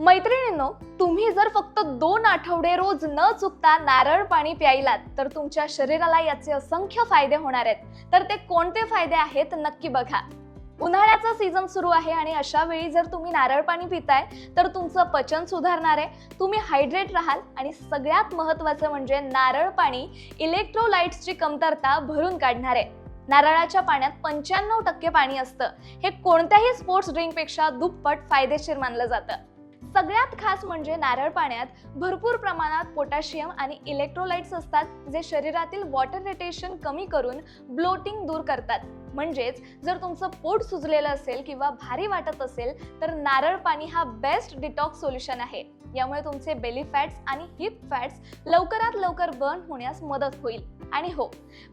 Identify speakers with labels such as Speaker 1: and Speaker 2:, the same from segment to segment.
Speaker 1: मैत्रिणींनो तुम्ही जर फक्त दोन आठवडे रोज न चुकता नारळ पाणी प्यायलात तर तुमच्या शरीराला याचे असंख्य फायदे होणार आहेत. तर ते कोणते फायदे आहेत नक्की बघा. उन्हाळ्याचा सीझन सुरू आहे आणि अशा वेळी जर तुम्ही नारळ पाणी पिताय तर तुमचं पचन सुधारणार आहे. तुम्ही हायड्रेट राहाल आणि सगळ्यात महत्त्वाचं म्हणजे नारळ पाणी इलेक्ट्रोलाइट्सची कमतरता भरून काढणार आहे. नारळाच्या पाण्यात पंच्याण्णव टक्के पाणी असतं. हे कोणत्याही स्पोर्ट्स ड्रिंकपेक्षा दुप्पट फायदेशीर मानलं जातं. सगळ्यात खास म्हणजे नारळ पाण्यात भरपूर प्रमाणात पोटॅशियम आणि इलेक्ट्रोलाइट्स असतात जे शरीरातील वॉटर रिटेशन कमी करून ब्लोटिंग दूर करतात. म्हणजेच जर तुमचं पोट सुजलेलं असेल किंवा भारी वाटत असेल तर नारळ पाणी हा बेस्ट डिटॉक्स सोल्युशन आहे. यामुळे तुमचे बेली फॅट्स आणि हिप फॅट्स लवकरात लवकर बर्न होण्यास मदत होईल. आणि हो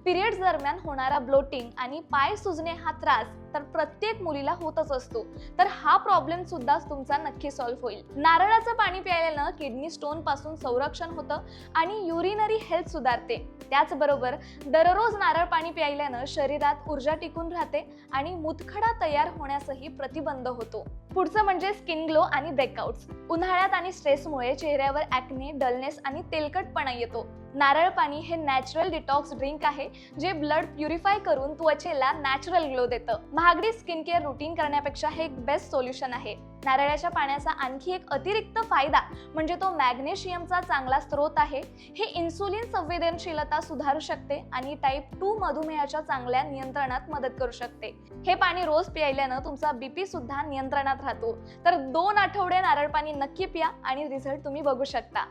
Speaker 1: पिरियड्स दरम्यान होणारा ब्लोटिंग आणि पाय सुजणे हा त्रास तर प्रत्येक मुलीला होतच असतो. तर हा प्रॉब्लेम सुद्धा तुमचा नक्की सॉल्व्ह होईल. नारळाचं पाणी प्यायल्यानं किडनी स्टोनपासून संरक्षण होतं आणि युरिनरी हेल्थ सुधारते. त्याचबरोबर दररोज नारळ पाणी प्यायल्यानं शरीरात ऊर्जा टिकून राहते आणि मुतखडा तयार होण्यासही प्रतिबंध होतो. पुढचं म्हणजे स्किन ग्लो आणि ब्रेकआउट्स उन्हाळ्यात आणि स्ट्रेसमुळे चेहऱ्यावर ॲक्ने डलनेस आणि तेलकटपणा येतो. नारळ पाणी हे नॅचरल डिटॉक्स ड्रिंक आहे जे ब्लड प्युरिफाय करून त्वचेला नॅचरल ग्लो देतं. महागडी स्किन केअर रुटीन करण्यापेक्षा हे एक बेस्ट सोल्युशन आहे. नारळाच्या पाण्याचा आणखी एक अतिरिक्त फायदा म्हणजे तो मॅग्नेशियमचा चांगला स्रोत आहे. हे इन्सुलिन संवेदनशीलता सुधारू शकते आणि टाईप टू मधुमेहाच्या चांगल्या नियंत्रणात मदत करू शकते. हे पाणी रोज प्यायल्यानं तुमचा बीपी सुद्धा नियंत्रणात राहतो. तर दोन आठवडे नारळ पाणी नक्की प्या आणि रिझल्ट तुम्ही बघू शकता.